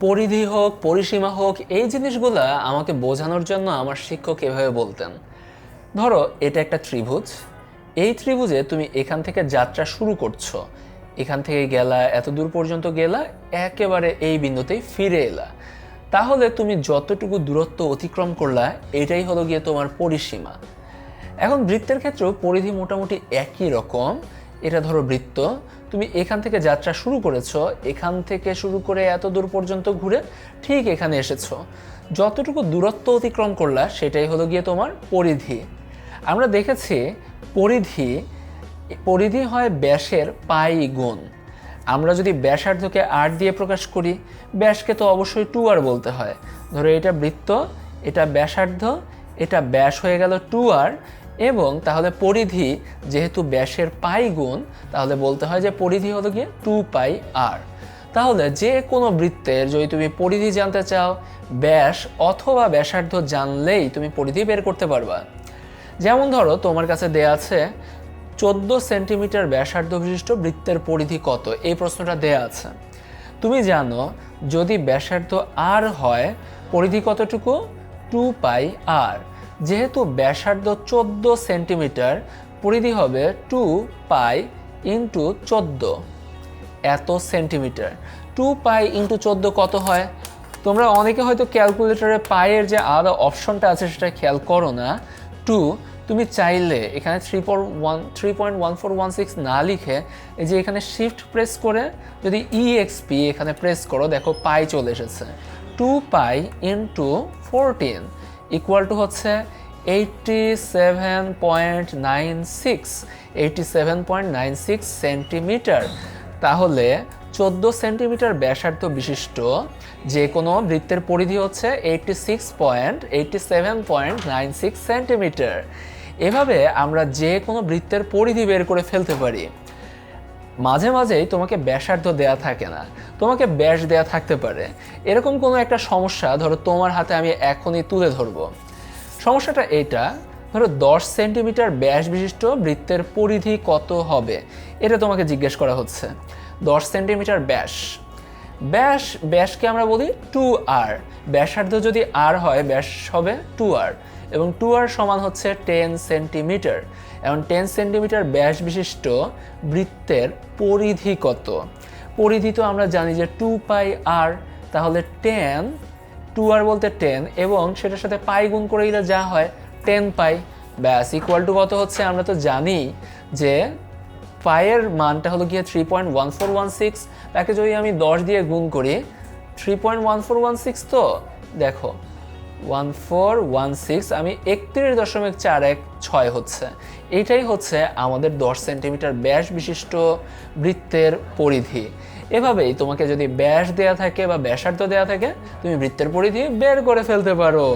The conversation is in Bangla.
পরিধি হোক, পরিসীমা হোক, এই জিনিসগুলো আমাকে বোঝানোর জন্য আমার শিক্ষক এভাবে বলতেন। ধরো, এটা একটা ত্রিভুজ। এই ত্রিভুজে তুমি এখান থেকে যাত্রা শুরু করছ। এখান থেকে গেলা, এত দূর পর্যন্ত গেলা, একেবারে এই বিন্দুতেই ফিরে এলা। তাহলে তুমি যতটুকু দূরত্ব অতিক্রম করলা, এটাই হলো গিয়ে তোমার পরিসীমা। এখন বৃত্তের ক্ষেত্রেও পরিধি মোটামুটি একই রকম। এটা ধরো বৃত্ত, তুমি এখান থেকে যাত্রা শুরু করেছ, এখান থেকে শুরু করে এত দূর পর্যন্ত ঘুরে ঠিক এখানে এসেছ। যতটুকু দূরত্ব অতিক্রম করলা, সেটাই হলো গিয়ে তোমার পরিধি। আমরা দেখেছি পরিধি পরিধি হয় ব্যাসের পাই গুণ। আমরা যদি ব্যাসার্ধকে আর দিয়ে প্রকাশ করি, ব্যাসকে তো অবশ্যই টু আর বলতে হয়। ধরো এটা বৃত্ত, এটা ব্যাসার্ধ, এটা ব্যাস হয়ে গেল টু আর এবং তাহলে পরিধি যেহেতু ব্যাসের পাই গুণ, তাহলে বলতে হয় যে পরিধি হলো গিয়ে টু পাই আর। তাহলে যে কোনো বৃত্তের যদি তুমি পরিধি জানতে চাও, ব্যাস অথবা ব্যাসার্ধ জানলেই তুমি পরিধি বের করতে পারবা। যেমন ধরো তোমার কাছে দেয়া আছে, চোদ্দ সেন্টিমিটার ব্যাসার্ধ বিশিষ্ট বৃত্তের পরিধি কত? এই প্রশ্নটা দেয়া আছে। তুমি জানো, যদি ব্যাসার্ধ আর হয়, পরিধি কতটুকু? Two pi r. যেহেতু ব্যাসার্ধ চোদ্দ সেন্টিমিটার, পরিধি হবে টু পাই ইন্টু চোদ্দ। এত সেন্টিমিটার। টু পাই ইন্টু চোদ্দ কত হয়? তোমরা অনেকে হয়তো ক্যালকুলেটরে পায়ের যে আলাদা অপশনটা আছে সেটা খেয়াল করো না। টু, তুমি চাইলে এখানে three four one three point one four one six না লিখে এই যে এখানে শিফট প্রেস করে যদি ইএক্সপি এখানে প্রেস করো, দেখো পাই চলে এসেছে। Two pi into fourteen equal to হচ্ছে eighty seven point nine six eighty seven point nine six centimetre তাহলে চোদ্দ সেন্টিমিটার ব্যাসার্ধ বিশিষ্ট যে কোনো বৃত্তের পরিধি হচ্ছে eighty six point eighty seven point nine six centimetre এভাবে আমরা যে কোনো বৃত্তের পরিধি বের করে ফেলতে পারি। মাঝে মাঝেই তোমাকে ব্যাসার্ধ দেয়া থাকে না। তোমাকে ব্যাস দেয়া থাকতে পারে। এরকম কোনো একটা সমস্যা ধরো তোমার হাতে আমি এখনই তুলে ধরবো। সমস্যাটা এটা, ধরো দশ সেন্টিমিটার ব্যাস বিশিষ্ট বৃত্তের পরিধি কত হবে? এটা তোমাকে জিজ্ঞেস করা হচ্ছে। দশ সেন্টিমিটার ব্যাস ব্যাস, ব্যাসকে আমরা বলি টু আর। ব্যাসার্ধ যদি আর হয়, ব্যাস হবে টু আর। এবং টু আর সমান হচ্ছে টেন সেন্টিমিটার। এবং টেন সেন্টিমিটার ব্যাস বিশিষ্ট বৃত্তের পরিধি কত পরিধি তো আমরা জানি যে টু পাই আর, তাহলে টেন, টু আর বলতে টেন, এবং সেটার সাথে পাই গুণ করে দিলে যা হয়, টেন পাই। ব্যাস ইকুয়াল টু কত হচ্ছে আমরা তো জানি যে পায়ের মানটা হলো গিয়ে three point one four one six তাকে যদি আমি দশ দিয়ে গুণ করি three point one four one six তো দেখো ওয়ান ফোর ওয়ান সিক্স আমি একত্রিশ দশমিক চার এক ছয় হচ্ছে। এইটাই হচ্ছে আমাদের দশ সেন্টিমিটার ব্যাস বিশিষ্ট বৃত্তের পরিধি। এভাবেই তোমাকে যদি ব্যাস দেয়া থাকে বা ব্যাসার্ধ দেয়া থাকে, তুমি বৃত্তের পরিধি বের করে ফেলতে পারো।